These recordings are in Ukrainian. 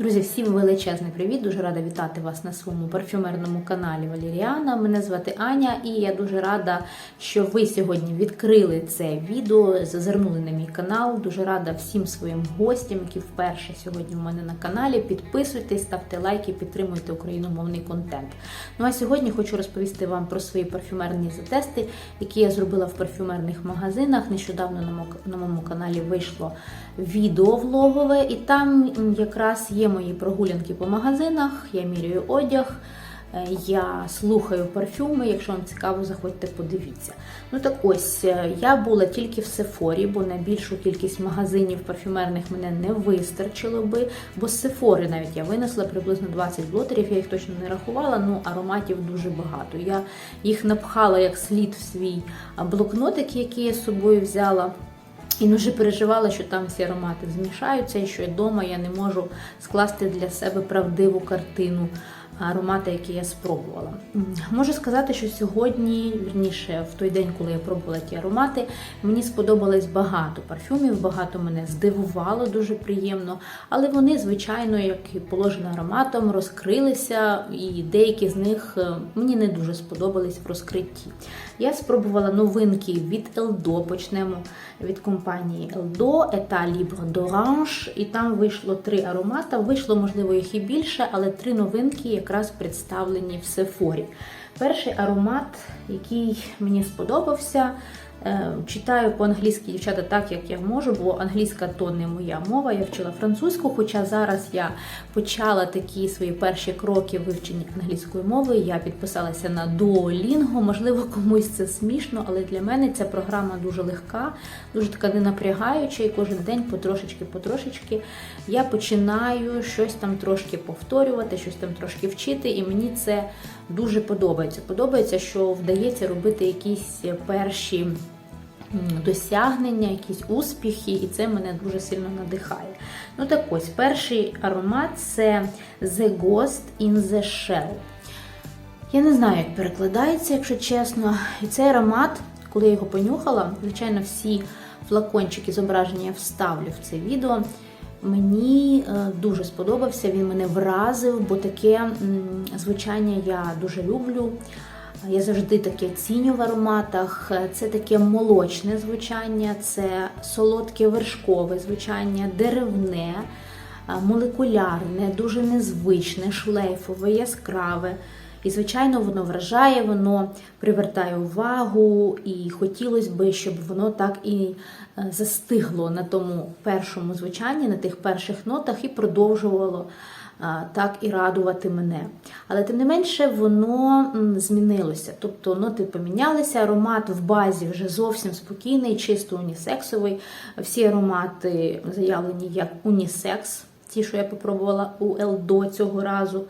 Друзі, всім величезний привіт! Дуже рада вітати вас на своєму парфюмерному каналі Валеріана. Мене звати Аня, і я дуже рада, що ви сьогодні відкрили це відео, зазирнули на мій канал. Дуже рада всім своїм гостям, які вперше сьогодні у мене на каналі. Підписуйтесь, ставте лайки, підтримуйте україномовний контент. Ну а сьогодні хочу розповісти вам про свої парфюмерні затести, які я зробила в парфюмерних магазинах. Нещодавно на моєму каналі вийшло відео влогове, і там якраз є мої прогулянки по магазинах, я міряю одяг. е, Я слухаю парфюми, якщо вам цікаво, заходьте, подивіться. Ну так ось, е, я була тільки в Сефорі, бо на більшу кількість магазинів парфюмерних мене не вистачило би. Бо з Сефори навіть я винесла приблизно 20 блотерів, я їх точно не рахувала, ну ароматів дуже багато. Я їх напхала як слід в свій блокнотик, який я з собою взяла. І дуже переживала, що там всі аромати змішаються, і що вдома я не можу скласти для себе правдиву картину аромати, які я спробувала. Можу сказати, що сьогодні, вірніше, в той день, коли я пробувала ті аромати, мені сподобалось багато парфюмів, багато мене здивувало дуже приємно, але вони, звичайно, як і положено ароматом, розкрилися, і деякі з них е, мені не дуже сподобались в розкритті. Я спробувала новинки від Eldo, почнемо від компанії Eldo, Eta Libre d'Orange, і там вийшло три аромата. Вийшло, можливо, їх і більше, але три новинки якраз представлені в Сефорі. Перший аромат, який мені сподобався. Е, Читаю по-англійськи дівчата так, як я можу, бо англійська то не моя мова. Я вчила французьку, хоча зараз я почала такі свої перші кроки вивчення англійської мови. Я підписалася на Duolingo. Можливо, комусь це смішно, але для мене ця програма дуже легка, дуже така ненапрягаюча, і кожен день потрошечки-потрошечки я починаю щось там трошки повторювати, щось там трошки вчити, і мені це дуже подобається. Подобається, що вдається робити якісь перші досягнення, якісь успіхи, і це мене дуже сильно надихає. Ну так ось, перший аромат це The Ghost in the Shell. Я не знаю, як перекладається, якщо чесно. І цей аромат, коли я його понюхала, звичайно, всі флакончики зображення я вставлю в це відео. Мені е, дуже сподобався, він мене вразив, бо таке звучання я дуже люблю. Я завжди таке ціню в ароматах. Це таке молочне звучання, це солодке вершкове звучання, деревне, молекулярне, дуже незвичне, шлейфове, яскраве. І, звичайно, воно вражає, воно привертає увагу, і хотілося б, щоб воно так і е, застигло на тому першому звучанні, на тих перших нотах, і продовжувало так і радувати мене. Але тим не менше воно змінилося. Тобто ноти помінялися, аромат в базі вже зовсім спокійний, чисто унісексовий. Всі аромати заявлені як унісекс, ті, що я попробувала у Елдо цього разу.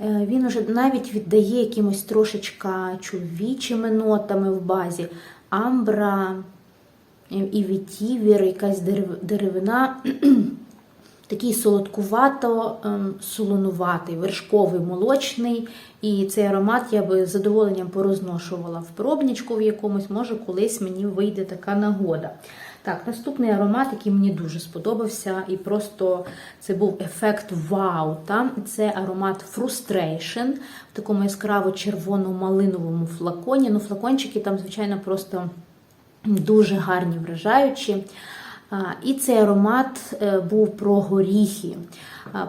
Е, Він уже навіть віддає якимось трошечка чоловічими нотами в базі. Амбра і вітівір, якась деревина. Такий солодкувато, ем, вершковий, молочний. І цей аромат я би з задоволенням порозношувала в пробничку в якомусь, може, колись мені вийде така нагода. Так, наступний аромат, який мені дуже сподобався, і просто це був ефект вау. Та? Це аромат Frustration в такому яскраво червоно-малиновому флаконі. Ну, флакончики там, звичайно, просто дуже гарні, вражаючі. І цей аромат е, був про горіхи,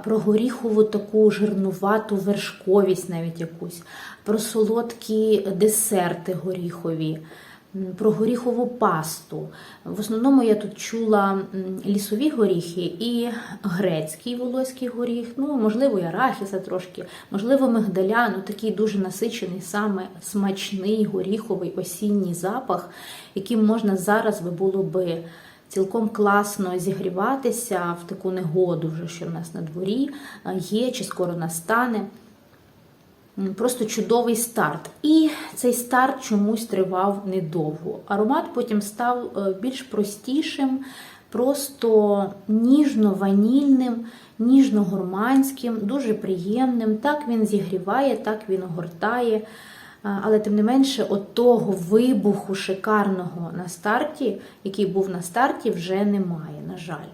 про горіхову таку жирнувату вершковість, навіть якусь, про солодкі десерти горіхові, про горіхову пасту. В основному я тут чула лісові горіхи і грецький волоський горіх, ну, можливо, і арахіса трошки, можливо, мигдаля, ну такий дуже насичений, саме смачний горіховий осінній запах, яким можна зараз би було би цілком класно зігріватися в таку негоду, вже що в нас на дворі є, чи скоро настане. Просто чудовий старт. І цей старт чомусь тривав недовго. Аромат потім став е, більш простішим, просто ніжно-ванільним, ніжно-гурманським, дуже приємним. Так він зігріває, так він огортає. Але тим не менше, от того вибуху шикарного на старті, який був на старті, вже немає, на жаль.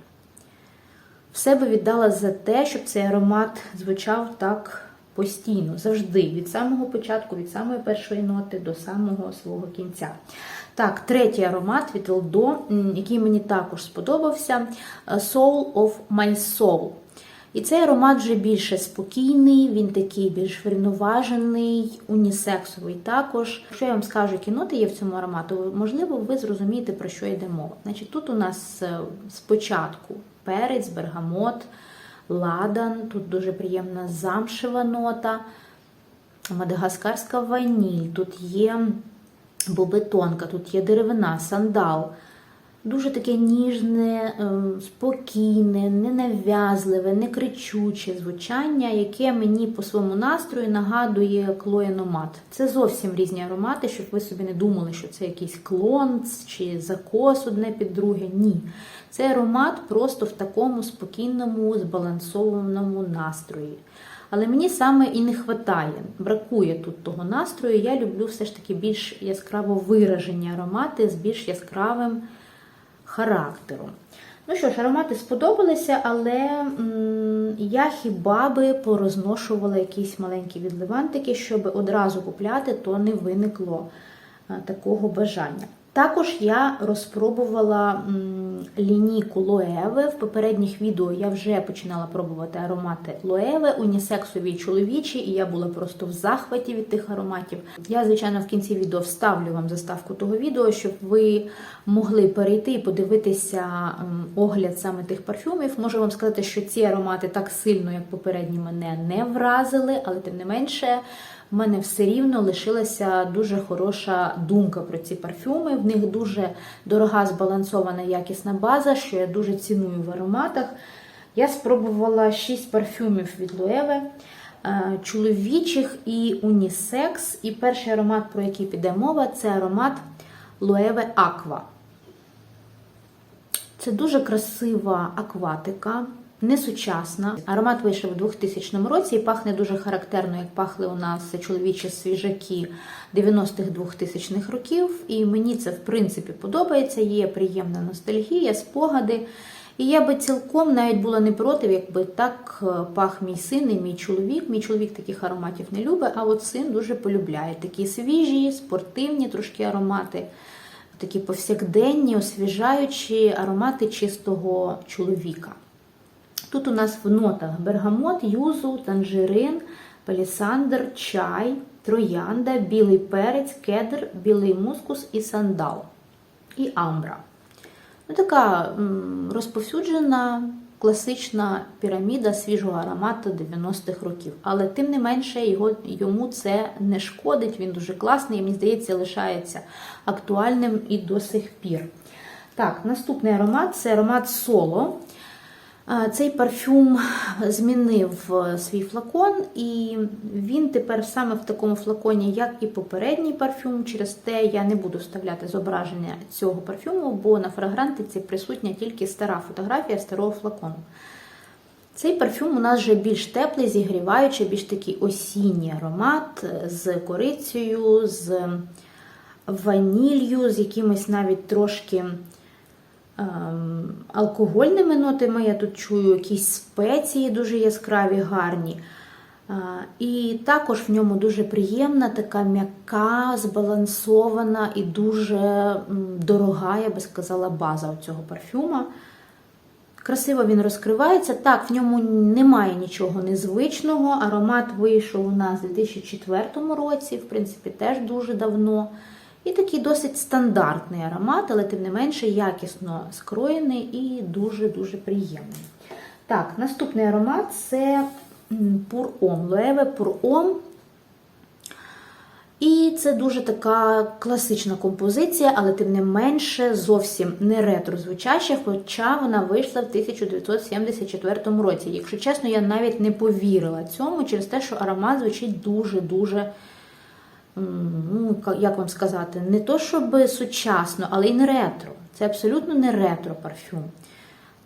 все би віддала за те, щоб цей аромат звучав так постійно, завжди, від самого початку, від самої першої ноти до самого свого кінця. Так, третій аромат від м, який мені також сподобався: Soul of My Soul. І цей аромат вже більше спокійний, він такий більш врівноважений, унісексовий також. Якщо я вам скажу, які ноти є в цьому аромату, можливо, ви зрозумієте, про що йде мова. Значить, тут у нас е, спочатку перець, бергамот, ладан, тут дуже приємна замшева нота, мадагаскарська ваніль, тут є бобетонка, тут є деревина, сандал. Дуже таке ніжне, ем, спокійне, ненав'язливе, не кричуче звучання, яке мені по своєму настрою нагадує клоєномат. Це зовсім різні аромати, щоб ви собі не думали, що це якийсь клон чи закос одне під друге. Ні. Цей аромат просто в такому спокійному, збалансованому настрої. Але мені саме і не вистачає, бракує тут того настрою. Я люблю все ж таки більш яскраво виражені аромати з більш яскравим характером. Ну що ж, аромати сподобалися, але м, я хіба би порозношувала якісь маленькі відливантики, щоб одразу купляти, то не виникло а, такого бажання. Також я розпробувала м, лінійку Лоеве. В попередніх відео я вже починала пробувати аромати Лоеве, унісексові і чоловічі, і я була просто в захваті від тих ароматів. Я, звичайно, в кінці відео вставлю вам заставку того відео, щоб ви могли перейти і подивитися огляд саме тих парфюмів. Можу вам сказати, що ці аромати так сильно, як попередні, мене не вразили, але тим не менше. В мене все рівно лишилася дуже хороша думка про ці парфюми. В них дуже дорога збалансована якісна база, що я дуже ціную в ароматах. Я спробувала 6 парфюмів від Луеве, чоловічих і унісекс. І перший аромат, про який піде мова, це аромат Луеве Аква. Це дуже красива акватика, несучасна. Аромат вийшов у 2000 році і пахне дуже характерно, як пахли у нас чоловічі свіжаки 90-х 2000-х років. І мені це, в принципі, подобається. Є приємна ностальгія, спогади. І я би цілком навіть була не проти, якби так е, пах мій син і мій чоловік. Мій чоловік таких ароматів не любить, а от син дуже полюбляє. Такі свіжі, спортивні трошки аромати такі повсякденні, освіжаючі аромати чистого чоловіка. Тут у нас в нотах бергамот, юзу, танжерин, палісандр, чай, троянда, білий перець, кедр, білий мускус і сандал. І амбра. Ну, така розповсюджена класична піраміда свіжого аромату 90-х років. Але тим не менше його, йому це не шкодить, він дуже класний і, мені здається, лишається актуальним і до сих пір. Так, наступний аромат це аромат соло. Цей парфюм змінив е, свій флакон, і він тепер саме в такому флаконі, як і попередній парфюм. Через те я не буду вставляти зображення цього парфюму, бо на фрагрантиці присутня тільки стара фотографія старого флакону. Цей парфюм у нас вже більш теплий, зігріваючий, більш такий осінній аромат з корицею, з ванілью, з якимось навіть трошки алкогольними нотами. Я тут чую якісь спеції дуже яскраві, гарні. І також в ньому дуже приємна, така м'яка, збалансована і дуже дорога, я би сказала, база у цього парфюма. Красиво він розкривається. Так, в ньому немає нічого незвичного. Аромат вийшов у нас у 2004 році, в принципі, теж дуже давно. І такий досить стандартний аромат, але тим не менше якісно скроєний і дуже-дуже приємний. Так, наступний аромат це пур-ом, лоеве пур-ом. І це дуже така класична композиція, але тим не менше зовсім не ретро звучаща, хоча вона вийшла в 1974 році. Якщо чесно, я навіть не повірила цьому через те, що аромат звучить дуже-дуже, ну, як вам сказати, не то щоб сучасно, але й не ретро. Це абсолютно не ретро парфюм.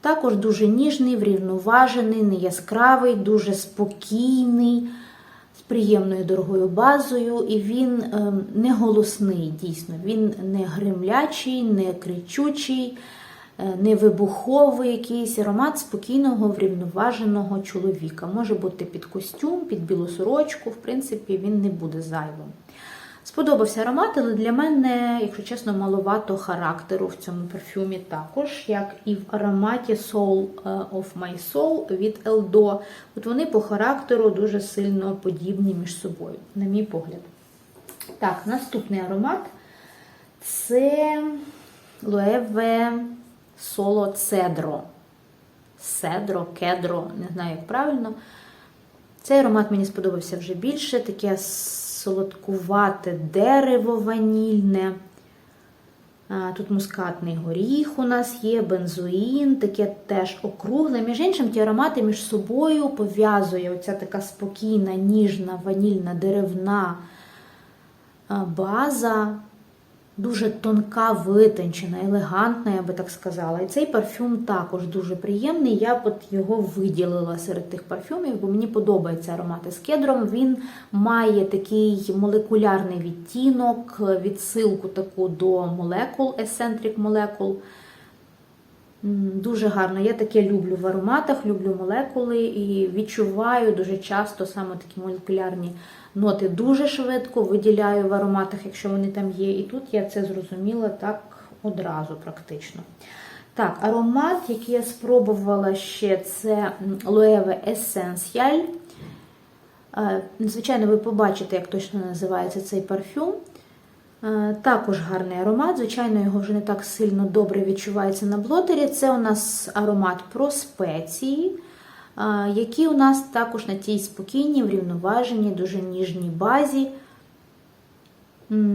Також дуже ніжний, врівноважений, не яскравий, дуже спокійний, з приємною дорогою базою, і він не голосний, дійсно. Він не гримлячий, не кричучий, е, невибуховий якийсь аромат спокійного, врівноваженого чоловіка. Може бути під костюм, під білу сорочку, в принципі, він не буде зайвим. Сподобався аромат, але для мене, якщо чесно, маловато характеру в цьому парфюмі також, як і в ароматі Soul е, of My Soul від Eldo. От вони по характеру дуже сильно подібні між собою, на мій погляд. Так, наступний аромат це Loewe Solo Cedro. Cedro, кедро, не знаю, як правильно. Цей аромат мені сподобався вже більше, таке солодкувате дерево ванільне. Тут мускатний горіх у нас є, бензоїн, таке теж округле. Між іншим, ті аромати між собою пов'язує оця така спокійна, ніжна, ванільна, деревна база. Дуже тонка, витончена, елегантна, я би так сказала. І цей парфюм також дуже приємний. Я от його виділила серед тих парфюмів, бо мені подобається аромати з кедром. Він має такий молекулярний відтінок, відсилку таку до молекул, есентрик молекул. Дуже гарно. Я таке люблю в ароматах, люблю молекули і відчуваю дуже часто саме такі молекулярні ноти дуже швидко виділяю в ароматах, якщо вони там є. І тут я це зрозуміла так одразу практично. Так, аромат, який я спробувала ще, це Loewe Essential. Е, Звичайно, ви побачите, як точно називається цей парфюм. Е, Також гарний аромат. Звичайно, його вже не так сильно добре відчувається на блотері. Це у нас аромат про спеції, які у нас також на тій спокійній, врівноваженій, дуже ніжній базі.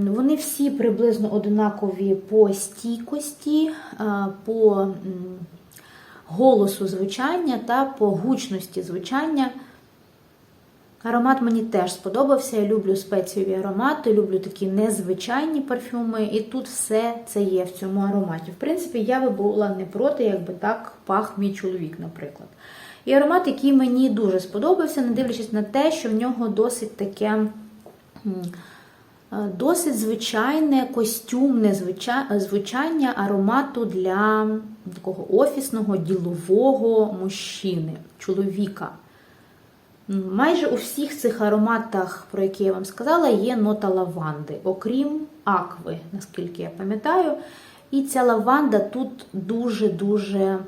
Вони всі приблизно однакові по стійкості, по голосу звучання та по гучності звучання. Аромат мені теж сподобався. Я люблю спеціові аромати, люблю такі незвичайні парфюми, і тут все це є в цьому ароматі. В принципі, я би була не проти, якби так пах мій чоловік, наприклад. І аромат, який мені дуже сподобався, не дивлячись на те, що в нього досить таке. е, Досить звичайне костюмне звучання аромату для такого офісного ділового мужчини, чоловіка. Майже у всіх цих ароматах, про які я вам сказала, є нота лаванди, окрім акви, наскільки я пам'ятаю. І ця лаванда тут дуже-дуже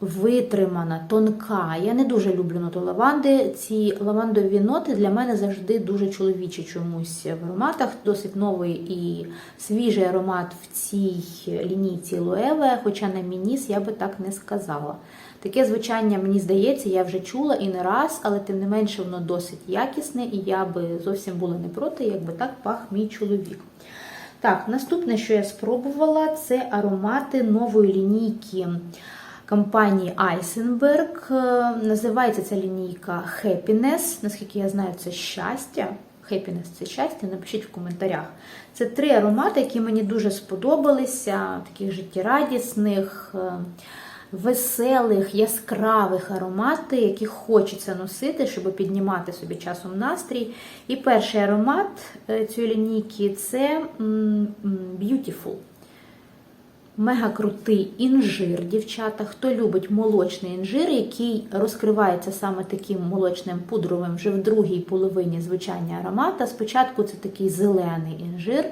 витримана, тонка. Я не дуже люблю ноту лаванди. Ці лавандові ноти для мене завжди дуже чоловічі чомусь в ароматах. Досить новий і свіжий аромат в цій лінійці Лоеве, хоча на мініс я би так не сказала. Таке звучання, мені здається, я вже чула і не раз, але тим не менше воно досить якісне, і я би зовсім була не проти, якби так пах мій чоловік. Так, наступне, що я спробувала, це аромати нової лінійки компанії. Е, Називається ця лінійка Happiness. Наскільки я знаю, це щастя. Happiness – це щастя, напишіть в коментарях. Це три аромати, які мені дуже сподобалися, таких життєрадісних, е, веселих, яскравих аромати, які хочеться носити, щоб піднімати собі часом настрій. І перший аромат е, цієї лінійки це Beautiful. Мега крутий інжир, дівчата. Хто любить молочний інжир, який розкривається саме таким молочним пудровим вже в другій половині звучання аромата. Спочатку це такий зелений інжир,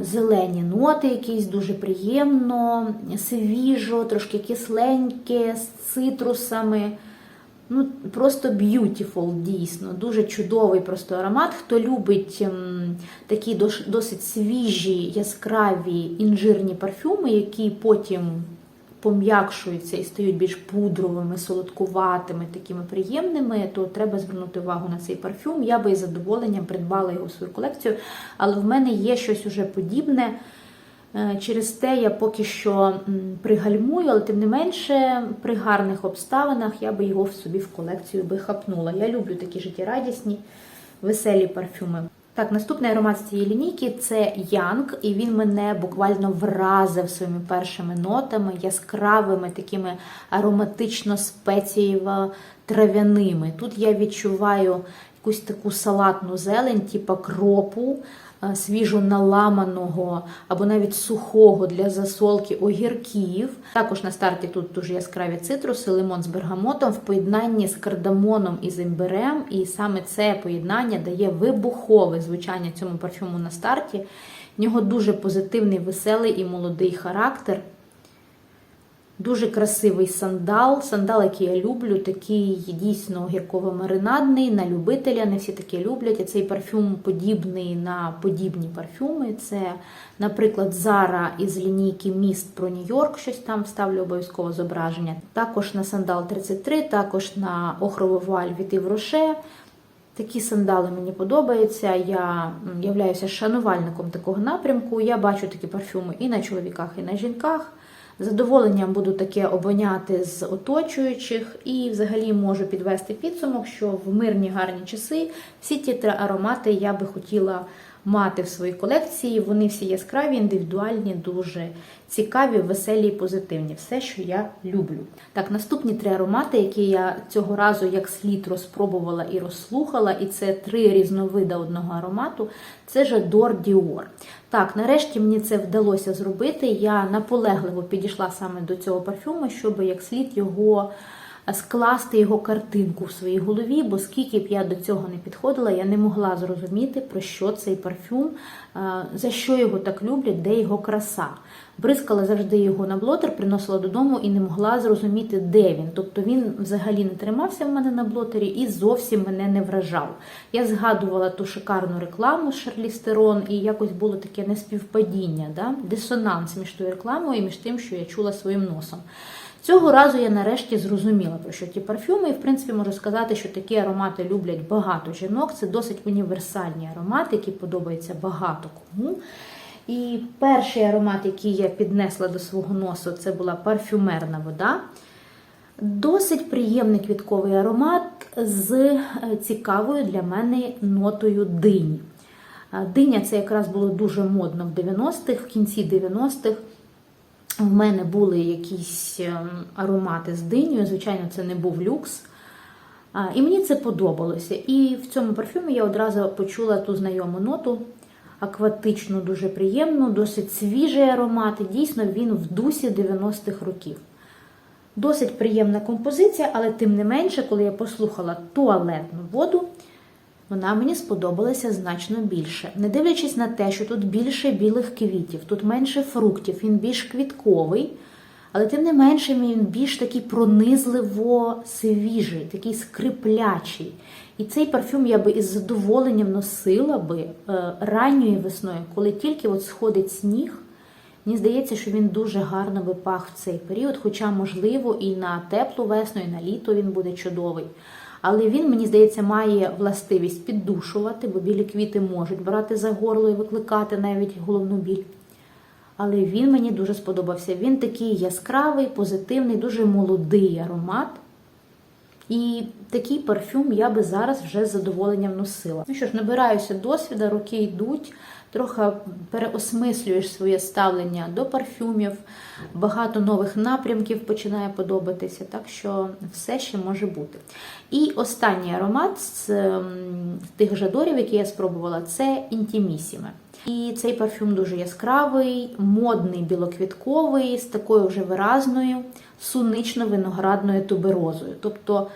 зелені ноти, якісь дуже приємно, свіжо, трошки кисленьке, з цитрусами. Ну, просто beautiful, дійсно. Дуже чудовий просто аромат. Хто любить ем, такі досить свіжі, яскраві інжирні парфюми, які потім пом'якшуються і стають більш пудровими, солодкуватими, такими приємними, то треба звернути увагу на цей парфюм. Я би із задоволенням придбала його в свою колекцію, але в мене є щось уже подібне. Е, Через те я поки що пригальмую, але тим не менше, при гарних обставинах я би його в собі в колекцію би хапнула. Я люблю такі життєрадісні, веселі парфюми. Так, наступний аромат з цієї лінійки це Янг, і він мене буквально вразив своїми першими нотами, яскравими, такими ароматично спецієво трав'яними. Тут я відчуваю якусь таку салатну зелень, типу кропу, свіжо наламаного або навіть сухого для засолки огірків. Також на старті тут дуже яскраві цитруси, лимон з бергамотом в поєднанні з кардамоном і з імбирем. І саме це поєднання дає вибухове звучання цьому парфюму на старті. В нього дуже позитивний, веселий і молодий характер. Дуже красивий сандал. Сандал, який я люблю, такий дійсно гірково-маринадний, на любителя. Не всі таке люблять. І цей парфюм подібний на подібні парфюми. Це, наприклад, Зара із лінійки Міст про Нью-Йорк, щось там вставлю обов'язково зображення. Також на сандал 33, також на охрову вуаль від Ів Роше. Такі сандали мені подобаються. Я являюся шанувальником такого напрямку. Я бачу такі парфюми і на чоловіках, і на жінках. Задоволенням буду таке обоняти з оточуючих, і взагалі можу підвести підсумок, що в мирні гарні часи всі ті три аромати я би хотіла мати в своїй колекції. Вони всі яскраві, індивідуальні, дуже цікаві, веселі і позитивні. Все, що я люблю. Так, наступні три аромати, які я цього разу як слід розпробувала і розслухала, і це три різновида одного аромату. Це Жадор Dior. Так, нарешті мені це вдалося зробити. Я наполегливо підійшла саме до цього парфюму, щоб як слід його скласти його картинку в своїй голові, бо скільки б я до цього не підходила, я не могла зрозуміти, про що цей парфюм, за що його так люблять, де його краса. Бризкала завжди його на блотер, приносила додому і не могла зрозуміти, де він. Тобто він взагалі не тримався в мене на блотері і зовсім мене не вражав. Я згадувала ту шикарну рекламу Шарлі Стерон, і якось було таке неспівпадіння, да? дисонанс між тою рекламою і між тим, що я чула своїм носом. Цього разу я нарешті зрозуміла, про що ті парфюми, і в принципі можу сказати, що такі аромати люблять багато жінок. Це досить універсальні аромати, які подобаються багато кому. І перший аромат, який я піднесла до свого носу, це була парфюмерна вода. Досить приємний квітковий аромат з е, цікавою для мене нотою дині. Е, Диня це якраз було дуже модно в 90-х, в кінці 90-х. В мене були якісь ем, аромати з динею, звичайно, це не був люкс. І мені це подобалося. І в цьому парфюмі я одразу почула ту знайому ноту, акватичну, дуже приємну, досить свіжий аромат. І дійсно він в дусі 90-х років. Досить приємна композиція, але тим не менше, коли я послухала туалетну воду, вона мені сподобалася значно більше. Не дивлячись на те, що тут більше білих квітів, тут менше фруктів, він більш квітковий, але тим не менше він більш такий пронизливо свіжий, такий скриплячий. І цей парфюм я би із задоволенням носила би е, ранньою весною, коли тільки от сходить сніг. Мені здається, що він дуже гарно би пах в цей період, хоча, можливо, і на теплу весну, і на літо він буде чудовий. Але він, мені здається, має властивість піддушувати, бо білі квіти можуть брати за горло і викликати навіть головну біль. Але він мені дуже сподобався. Він такий яскравий, позитивний, дуже молодий аромат. І такий парфюм я би зараз вже з задоволенням носила. Ну що ж, набираюся досвіду, роки йдуть, трохи переосмислюєш своє ставлення до парфюмів, багато нових напрямків починає подобатися, так що все ще може бути. І останній аромат з ем, тих жадорів, які я спробувала, це інтімісіме. І цей парфюм дуже яскравий, модний, білоквітковий, з такою вже виразною сунично-виноградною туберозою. Тобто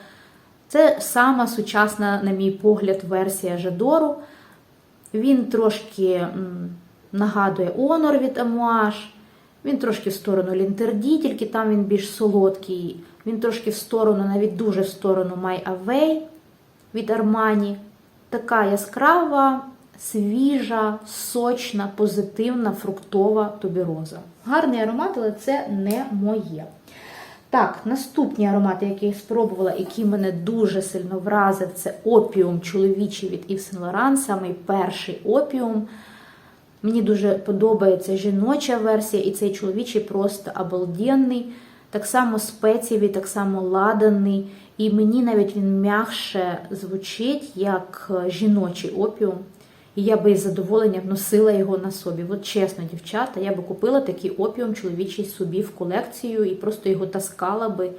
це сама сучасна, на мій погляд, версія Жадору. Він трошки нагадує Honor від Amouage, він трошки в сторону Лінтерді, тільки там він більш солодкий. Він трошки в сторону, навіть дуже в сторону My Away від Armani. Така яскрава, свіжа, сочна, позитивна, фруктова тубероза. Гарний аромат, але це не моє. Так, наступні аромати, які я спробувала, які мене дуже сильно вразив, це опіум чоловічий від Yves Saint Laurent, самий перший опіум. Мені дуже подобається жіноча версія, і цей чоловічий просто обалденний. Так само спецієвий, так само ладаний. І мені навіть він м'якше звучить, як жіночий опіум. І я би із задоволенням носила його на собі. От чесно, дівчата, я би купила такий опіум чоловічий собі в колекцію і просто його таскала би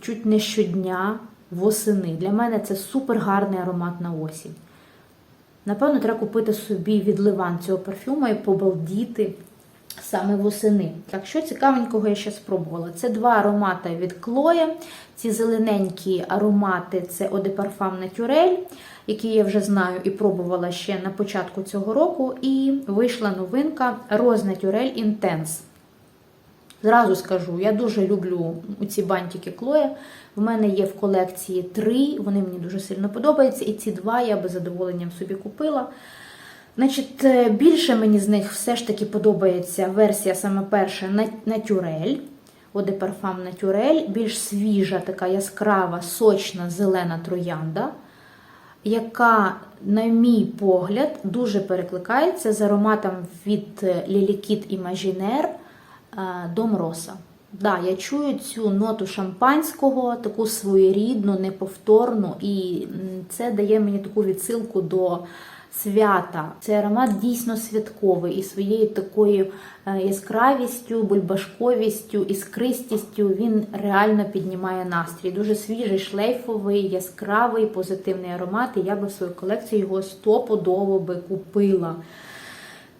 чуть не щодня. восени. Для мене це супер гарний аромат на осінь. Напевно, треба купити собі відливан цього парфюма і побалдіти саме восени. Так, що цікавенького я ще спробувала. Це два аромати від Клоя. Ці зелененькі аромати це Eau de Parfum які я вже знаю і пробувала ще на початку цього року. І вийшла новинка Rose Naturel Intense. Зразу скажу, я дуже люблю ці бантики Клоя. В мене є в колекції три, вони мені дуже сильно подобаються. І ці два я би задоволенням собі купила. Значить, е, більше мені з них все ж таки подобається версія саме перша Натюрель. De Parfum Naturel, більш свіжа, така яскрава, сочна, зелена троянда, яка, на мій погляд, дуже перекликається з ароматом від Лілікіт Imaginaire Дом Роса. Да, я чую цю ноту шампанського, таку своєрідну, неповторну, і це дає мені таку відсилку до свята. Цей аромат дійсно святковий і своєю такою е, яскравістю, бульбашковістю, іскристістю він реально піднімає настрій. Дуже свіжий, шлейфовий, яскравий, позитивний аромат. І я би в свою колекцію його стопудово би купила.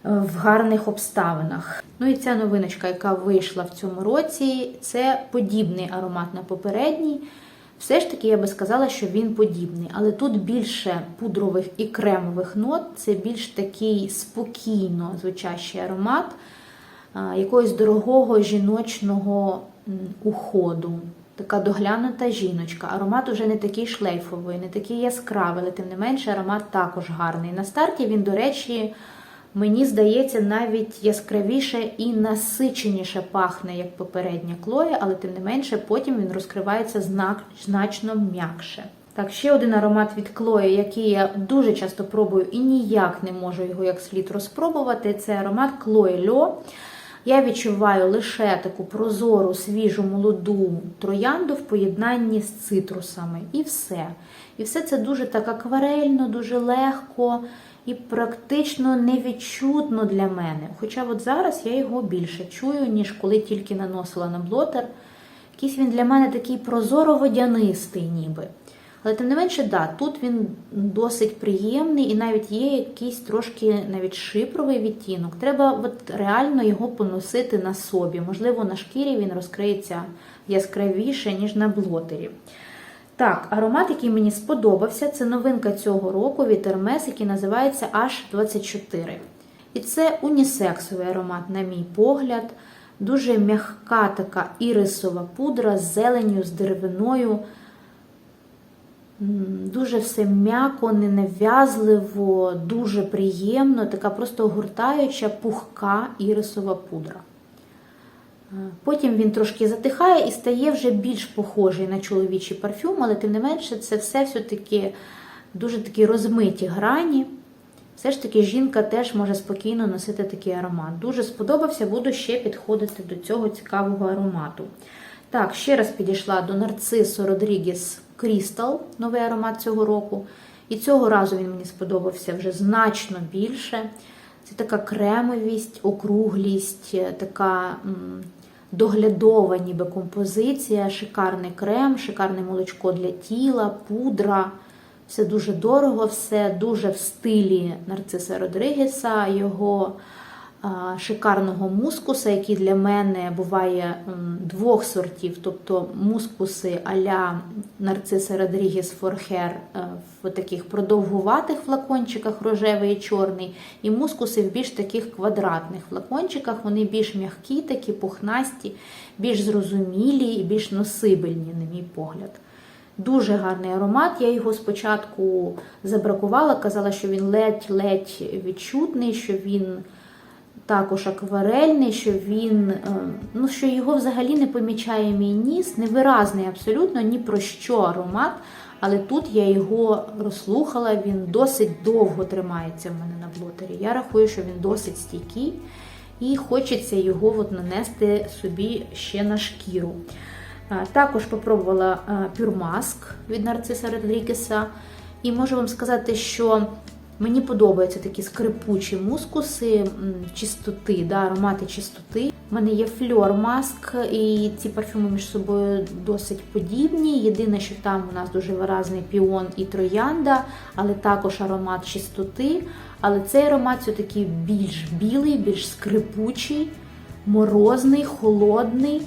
е, В гарних обставинах. Ну і ця новиночка, яка вийшла в цьому році, це подібний аромат на попередній. Все ж таки, я би сказала, що він подібний, але тут більше пудрових і кремових нот, це більш такий спокійно звучащий аромат якогось дорогого жіночного уходу. Така доглянута жіночка. Аромат уже не такий шлейфовий, не такий яскравий, але тим не менше аромат також гарний. На старті він, до речі, мені здається, навіть яскравіше і насиченіше пахне, як попередня клоя, але тим не менше потім він розкривається значно м'якше. Так, ще один аромат від Клої, який я дуже часто пробую і ніяк не можу його як слід розпробувати. Це аромат Клої Льо. Я відчуваю лише таку прозору, свіжу, молоду троянду в поєднанні з цитрусами. І все. І все це дуже так акварельно, дуже легко і практично невідчутно для мене. Хоча от зараз я його більше чую, ніж коли тільки наносила на блотер. Якийсь він для мене такий прозоро-водянистий ніби. Але тим не менше, да, тут він досить приємний і навіть є якийсь трошки навіть шипровий відтінок. Треба от реально його поносити на собі. Можливо, на шкірі він розкриється яскравіше, ніж на блотері. Так, аромат, який мені сподобався, це новинка цього року від Hermes, який називається H24. І це унісексовий аромат, на мій погляд. Дуже м'яка така ірисова пудра з зеленю, з деревиною. Дуже все м'яко, ненав'язливо, дуже приємно, така просто огортаюча, пухка ірисова пудра. Потім він трошки затихає і стає вже більш похожий на чоловічий парфюм, але тим не менше, це все все-таки дуже такі розмиті грані. Все ж таки, жінка теж може спокійно носити такий аромат. Дуже сподобався, буду ще підходити до цього цікавого аромату. Так, ще раз підійшла до нарцису Родрігіс Crystal, новий аромат цього року. І цього разу він мені сподобався вже значно більше. Це така кремовість, округлість, така м, доглядова ніби композиція, шикарний крем, шикарне молочко для тіла, пудра. Все дуже дорого, все дуже в стилі Нарциса Родригеса, його шикарного мускуса, який для мене буває двох сортів, тобто мускуси а-ля Нарциса Родригес Форхер в таких продовгуватих флакончиках, рожевий і чорний, і мускуси в більш таких квадратних флакончиках. Вони більш м'які, такі пухнасті, більш зрозумілі і більш носибельні, на мій погляд. Дуже гарний аромат. Я його спочатку забракувала, казала, що він ледь-ледь відчутний, що він також акварельний, що він, е, ну, що його взагалі не помічає мій ніс, невиразний абсолютно ні про що аромат. Але тут я його розслухала, він досить довго тримається в мене на блотері. Я рахую, що він досить стійкий і хочеться його от нанести собі ще на шкіру. Також попробувала пюрмаск від Нарциса Родрігеса. І можу вам сказати, що мені подобаються такі скрипучі мускуси, чистоти, да, аромати чистоти. У мене є фльор маск, і ці парфюми між собою досить подібні. Єдине, що там у нас дуже виразний піон і троянда, але також аромат чистоти. Але цей аромат все-таки більш білий, більш скрипучий, морозний, холодний,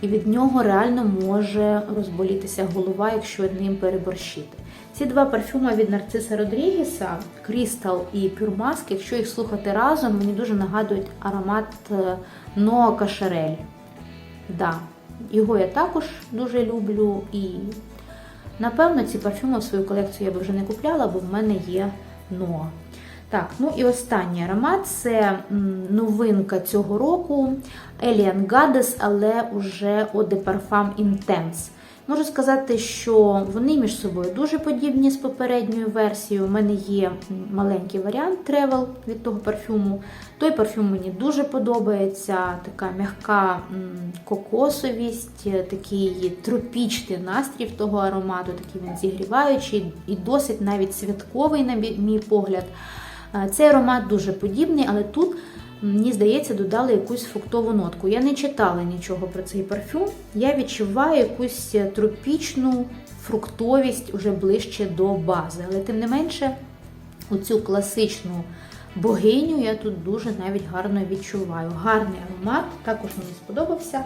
і від нього реально може розболітися голова, якщо ним переборщити. Ці два парфюми від Нарциса Родрігеса, Crystal і Pure Mask, якщо їх слухати разом, мені дуже нагадують аромат е, Ноа Кашарель. Да, його я також дуже люблю і напевно ці парфюми в свою колекцію я би вже не купляла, бо в мене є Ноа. Так, ну і останній аромат це новинка цього року Alien Goddess, але уже Eau de Parfum Intense. Можу сказати, що вони між собою дуже подібні з попередньою версією. У мене є маленький варіант Travel від того парфюму. Той парфюм мені дуже подобається. Така м'яка кокосовість, такий тропічний настрій того аромату, такий він зігріваючий і досить навіть святковий, на мій- погляд. Е, Цей аромат дуже подібний, але тут, мені здається, додали якусь фруктову нотку. Я не читала нічого про цей парфюм. Я відчуваю якусь е, тропічну фруктовість уже ближче до бази. Але тим не менше, оцю класичну богиню я тут дуже навіть гарно відчуваю. Гарний аромат, також мені сподобався.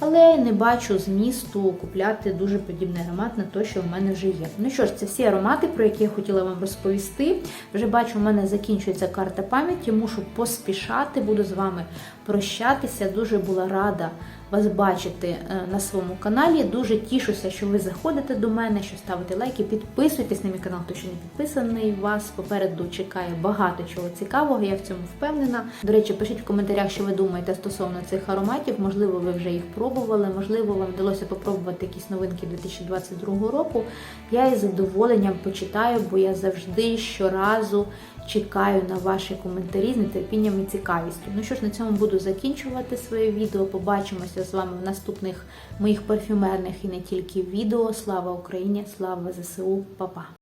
Але не бачу змісту купляти дуже подібний аромат на те, що в мене вже є. Ну що ж, це всі аромати, про які я хотіла вам розповісти. Вже бачу, в мене закінчується карта пам'яті, мушу поспішати, буду з вами прощатися. Дуже була рада вас бачити е, на своєму каналі. Дуже тішуся, що ви заходите до мене, що ставите лайки, підписуйтесь на мій канал, хто ще не підписаний. Вас попереду чекає багато чого цікавого, я в цьому впевнена. До речі, пишіть в коментарях, що ви думаєте стосовно цих ароматів. Можливо, ви вже їх пробували, можливо, вам вдалося попробувати якісь новинки 2022 року. Я із задоволенням почитаю, бо я завжди щоразу чекаю на ваші коментарі з нетерпінням і цікавістю. Ну що ж, на цьому буду закінчувати своє відео. Побачимося з вами в наступних моїх парфюмерних і не тільки відео. Слава Україні! Слава ЗСУ, Па-па!